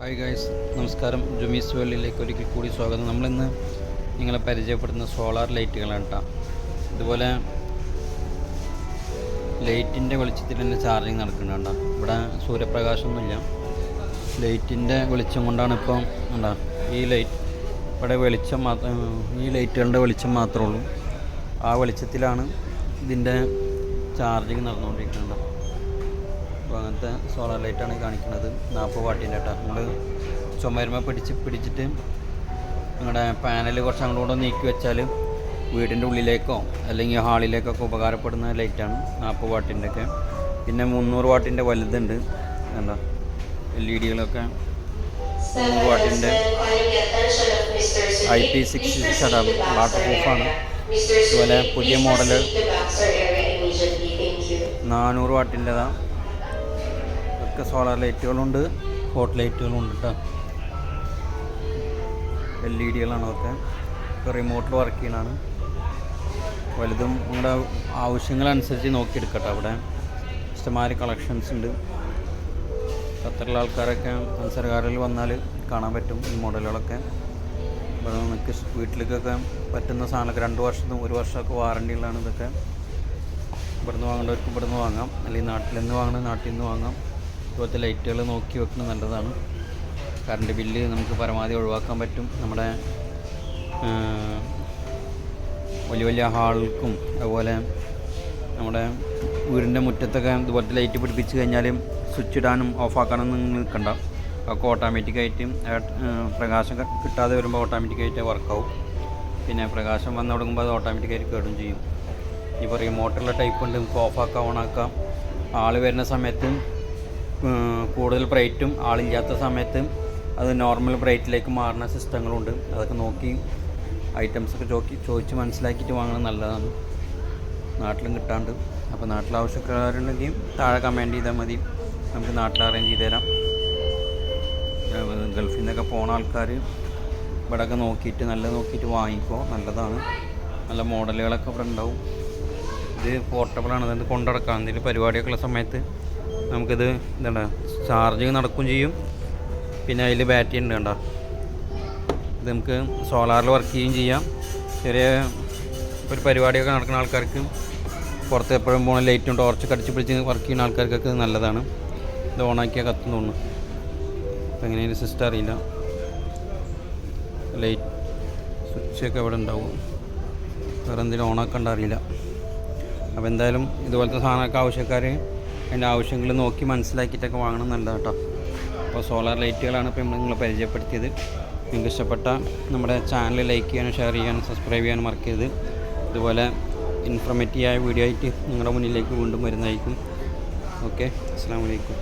Hi guys നമസ്കാരം. ജുമീസ് വേൾഡിലേക്ക് ഒരിക്കൽ കൂടി സ്വാഗതം. നമ്മളിന്ന് നിങ്ങളെ പരിചയപ്പെടുന്ന സോളാർ ലൈറ്റുകളാണ് കേട്ടോ ഇതുപോലെ ലൈറ്റിന്റെ വെളിച്ചത്തിൽ തന്നെ ചാർജിങ് നടക്കുന്നുണ്ട് ഇവിടെ സൂര്യപ്രകാശമൊന്നുമില്ല. ലൈറ്റിന്റെ വെളിച്ചം കൊണ്ടാണ് ഇപ്പം എന്താ ഈ ലൈറ്റ് ഇവിടെ വെളിച്ചം മാത്രം ഈ ലൈറ്റുകളുടെ വെളിച്ചം മാത്രമേ ഉള്ളൂ. ആ വെളിച്ചത്തിലാണ് ഇതിന്റെ ചാർജിങ് നടന്നുകൊണ്ടിരിക്കുന്നത് അപ്പോൾ അങ്ങനത്തെ സോളാർ ലൈറ്റാണ് കാണിക്കുന്നത്. നാൽപ്പത് വാട്ടിന്റെ കേട്ടോ. നമ്മൾ ചുമരുമ പിടിച്ച് പിടിച്ചിട്ട് നിങ്ങളുടെ പാനൽ കുറച്ച് അങ്ങോട്ട് നീക്കി വെച്ചാൽ വീടിന്റെ ഉള്ളിലേക്കോ അല്ലെങ്കിൽ ഹാളിലേക്കൊക്കെ ഉപകാരപ്പെടുന്ന ലൈറ്റാണ് നാൽപ്പത് വാട്ടിന്റെ ഒക്കെ. പിന്നെ മുന്നൂറ് വാട്ടിന്റെ വലുതുണ്ട്. എന്താ എൽ ഇ ഡികളൊക്കെ മുന്നൂറ് വാട്ടിന്റെ ഐ പി സിക്സ് ഷടാബ് വാട്ടർ പ്രൂഫാണ് അതുപോലെ പുതിയ മോഡൽ മോഡൽ നാനൂറ് വാട്ടിന്റെതാണ് ഒക്കെ സോളാർ ലൈറ്റുകളുണ്ട് ഹോട്ട് ലൈറ്റുകളുണ്ട് കേട്ടോ എൽ ഇ ഡികളാണ് അതൊക്കെ. ഒക്കെ റിമോട്ടിൽ വർക്ക് ചെയ്യണതാണ് വലുതും നിങ്ങളുടെ ആവശ്യങ്ങളനുസരിച്ച് നോക്കിയെടുക്കട്ടെ അവിടെ. ഇഷ്ടമാതിരി കളക്ഷൻസ് ഉണ്ട്. ഖത്തറിലെ ആൾക്കാരൊക്കെ മത്സരകാരിൽ വന്നാൽ കാണാൻ പറ്റും ഈ മോഡലുകളൊക്കെ അപ്പോൾ നിങ്ങൾക്ക് വീട്ടിലേക്കൊക്കെ പറ്റുന്ന സാധനമൊക്കെ രണ്ട് വർഷത്തും ഒരു വർഷമൊക്കെ വാറണ്ടി ഉള്ളതാണ് ഇതൊക്കെ. ഇവിടുന്ന് വാങ്ങേണ്ടവർക്ക് ഇവിടുന്ന് വാങ്ങാം. അല്ലെങ്കിൽ നാട്ടിൽ നിന്ന് വാങ്ങണം നാട്ടിൽ നിന്ന് വാങ്ങാം. ഇതുപോലത്തെ ലൈറ്റുകൾ നോക്കി വെക്കുന്നത് നല്ലതാണ്. കറണ്ട് ബില്ല് നമുക്ക് പരമാവധി ഒഴിവാക്കാൻ പറ്റും. നമ്മുടെ വലിയ വലിയ ഹാൾക്കും അതുപോലെ നമ്മുടെ വീടിന്റെ മുറ്റത്തൊക്കെ ഇതുപോലത്തെ ലൈറ്റ് പിടിപ്പിച്ച് കഴിഞ്ഞാൽ സ്വിച്ച് ഇടാനും ഓഫാക്കാനൊന്നും നിൽക്കണ്ട. ഒക്കെ ഓട്ടോമാറ്റിക്കായിട്ട് പ്രകാശം കിട്ടാതെ വരുമ്പോൾ ഓട്ടോമാറ്റിക്കായിട്ട് വർക്കാവും പിന്നെ പ്രകാശം വന്നു തുടങ്ങുമ്പോൾ അത് ഓട്ടോമാറ്റിക്കായിട്ട് കേടും ചെയ്യും. ഇപ്പോൾ റിമോട്ടുള്ള ടൈപ്പ് ഉണ്ട് നമുക്ക് ഓഫാക്കാം ഓണാക്കാം ആൾ വരുന്ന സമയത്ത് കൂടുതൽ ബ്രൈറ്റും ആളില്ലാത്ത സമയത്ത് അത് നോർമൽ ബ്രൈറ്റിലേക്ക് മാറുന്ന സിസ്റ്റങ്ങളുണ്ട്. അതൊക്കെ നോക്കി ഐറ്റംസ് ഒക്കെ ചോക്കി ചോദിച്ച് മനസ്സിലാക്കിയിട്ട് വാങ്ങുന്നത് നല്ലതാണ്. നാട്ടിലും കിട്ടാണ്ട്. അപ്പോൾ നാട്ടിൽ ആവശ്യക്കാരുണ്ടെങ്കിൽ താഴെ കമാൻഡ് ചെയ്താൽ മതി. നമുക്ക് നാട്ടിൽ അറേഞ്ച് ചെയ്ത് തരാം. ഗൾഫിൽ നിന്നൊക്കെ പോണ ആൾക്കാർ ഇവിടെയൊക്കെ നോക്കിയിട്ട് നല്ല നോക്കിയിട്ട് വാങ്ങിക്കോ. നല്ലതാണ്. നല്ല മോഡലുകളൊക്കെ ഇവിടെ ഉണ്ടാവും. ഇത് പോർട്ടബിളാണ് അതായത് കൊണ്ടുനടക്കാം എന്തെങ്കിലും പരിപാടിയൊക്കെ ഉള്ള സമയത്ത് നമുക്കിത് എന്താണ് ചാർജിങ് നടക്കുകയും ചെയ്യും. പിന്നെ അതിൽ ബാറ്ററി ഉണ്ട് കണ്ട? ഇത് നമുക്ക് സോളാറിൽ വർക്ക് ചെയ്യുകയും ചെയ്യാം. ചെറിയ ഒരു പരിപാടിയൊക്കെ നടക്കുന്ന ആൾക്കാർക്ക് പുറത്ത് എപ്പോഴും പോകണം ലൈറ്റും ടോർച്ചൊക്കെ അടിച്ച് പിടിച്ച് വർക്ക് ചെയ്യുന്ന ആൾക്കാർക്കൊക്കെ നല്ലതാണ്. ഇത് ഓണാക്കിയാൽ കത്തുന്നു തോന്നുന്നു. എങ്ങനെ എങ്ങനെയാണ് സിസ്റ്റം അറിയില്ല. ലൈറ്റ് സ്വിച്ചൊക്കെ ഇവിടെ ഉണ്ടാവും. വേറെ എന്തെങ്കിലും ഓണാക്കണ്ട അറിയില്ല. അപ്പോൾ എന്തായാലും ഇതുപോലത്തെ സാധനമൊക്കെ ആവശ്യക്കാർ അതിന്റെ ആവശ്യങ്ങൾ നോക്കി മനസ്സിലാക്കിയിട്ടൊക്കെ വാങ്ങണം നല്ലതാണ് കേട്ടോ അപ്പോൾ സോളാർ ലൈറ്റുകളാണ് ഇപ്പോൾ നമ്മൾ നിങ്ങളെ പരിചയപ്പെടുത്തിയത്. നിങ്ങൾക്ക് ഇഷ്ടപ്പെട്ട നമ്മുടെ ചാനൽ ലൈക്ക് ചെയ്യാനും ഷെയർ ചെയ്യാനും സബ്സ്ക്രൈബ് ചെയ്യാനും മറക്കരുത് ഇതുപോലെ ഇൻഫർമേറ്റീവായ വീഡിയോ ആയിട്ട് നിങ്ങളുടെ മുന്നിലേക്ക് വീണ്ടും വരുന്നതായിരിക്കും. ഓക്കെ അസ്സാം വലൈക്കും